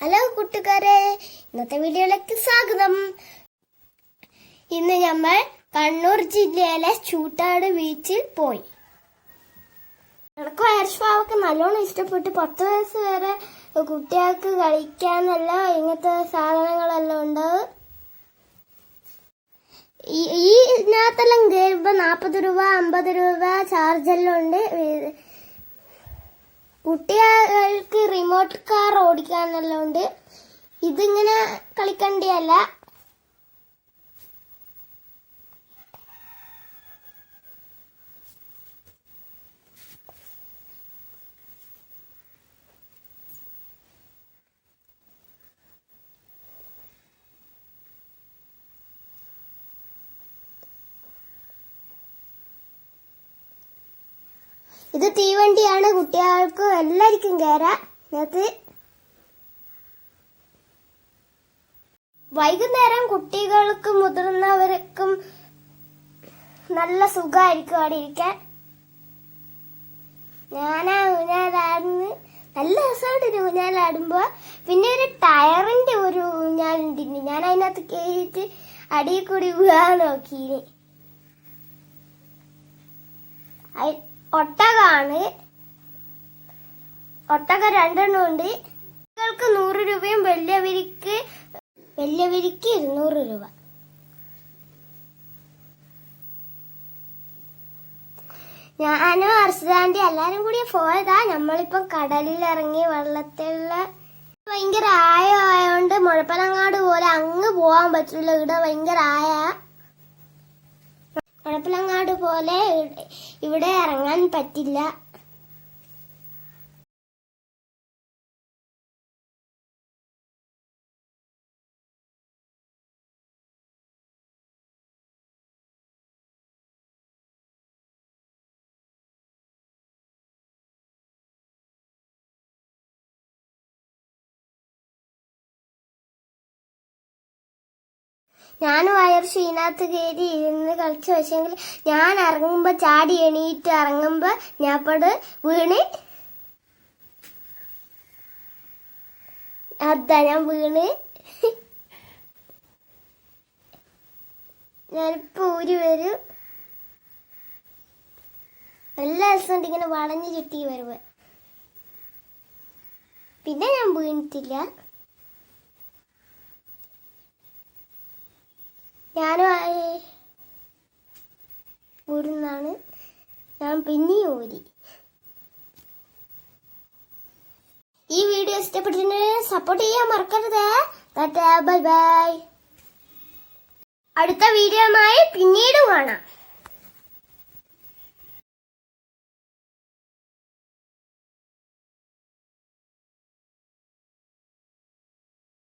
Hello കൂട്ടുകാരെ ഇന്നത്തെ വീഡിയോയിലേക്ക് സ്വാഗതം. ഇന്ന് നമ്മൾ കണ്ണൂർ ജില്ലയിലെ ചൂട്ടാട് ബീച്ചിൽ പോയി. എനിക്ക് വയർഷ്പാവൊക്കെ നല്ലോണം ഇഷ്ടപ്പെട്ട് പത്ത് വയസ്സ് വരെ കുട്ടികൾക്ക് കളിക്കാനല്ല ഇങ്ങനത്തെ സാധനങ്ങളെല്ലാം ഉണ്ട്. ഈ ഇതിനകത്തെല്ലാം കയറുമ്പോൾ നാൽപ്പത് രൂപ അമ്പത് രൂപ ചാർജെല്ലാം ഉണ്ട്. കുട്ടികൾക്ക് റിമോട്ട് കാർ ഓടിക്കാനെല്ലാം ഉണ്ട് ഇതിങ്ങനെ കളിക്കണ്ടിയല്ല. ഇത് തീവണ്ടിയാണ് കുട്ടികൾക്കും എല്ലാവർക്കും കയറാം ഇതിനകത്ത് വൈകുന്നേരം കുട്ടികൾക്കും മുതിർന്നവർക്കും നല്ല സുഖമായിരിക്കും അവിടെ ഇരിക്കാൻ. ഞാനാ ഊഞ്ഞാലാടുന്ന് നല്ല രസമായിട്ട് ഊഞ്ഞാലാടുമ്പോ പിന്നെ ഒരു ടയറിന്റെ ഒരു ഊഞ്ഞാലുണ്ടിന് ഞാൻ അതിനകത്ത് കയറിയിട്ട് അടിയിൽ കൂടി വീഴാൻ നോക്കീന് ഒട്ടകാണ്. ഒട്ടക രണ്ടെണ്ണം ഉണ്ട് കുട്ടികൾക്ക് നൂറ് രൂപയും വലിയവരിക്ക് വലിയവരിക്ക് ഇരുന്നൂറ് രൂപ. ഞാനും അർഷദാന്റെ എല്ലാരും കൂടി പോയതാ. നമ്മളിപ്പം കടലിൽ ഇറങ്ങി വെള്ളത്തിലുള്ള ഭയങ്കര ആയമായോണ്ട് മുഴപ്പനങ്ങാട് പോലെ അങ്ങ് പോവാൻ പറ്റില്ല. ഇവിടെ ഭയങ്കര ആയ പോലെ ഇവിടെ ഇറങ്ങാൻ പറ്റില്ല. ഞാൻ വയർ ഷീനകത്ത് കയറി ഇരുന്ന് കളിച്ചു. പക്ഷെങ്കിൽ ഞാൻ ഇറങ്ങുമ്പോൾ ചാടി എണീറ്റ് ഇറങ്ങുമ്പോൾ ഞാൻ ഞാപ്പട് വീണ് അതാ ഞാൻ വീണ്. ഞാനിപ്പോ ഊരി വരും. എല്ലാ ദിവസവും ഇങ്ങനെ വളഞ്ഞു ചുറ്റി വരുവ. പിന്നെ ഞാൻ വീണിട്ടില്ല. ഞാനും ഊരുന്നാണ്. ഞാൻ പിന്നെയും ഊരി. ഈ വീഡിയോ ഇഷ്ടപ്പെട്ടിട്ടുണ്ടെങ്കിൽ സപ്പോർട്ട് ചെയ്യാൻ മറക്കരുത്. Bye bye. അടുത്ത വീഡിയോയുമായി പിന്നീട് കാണാം.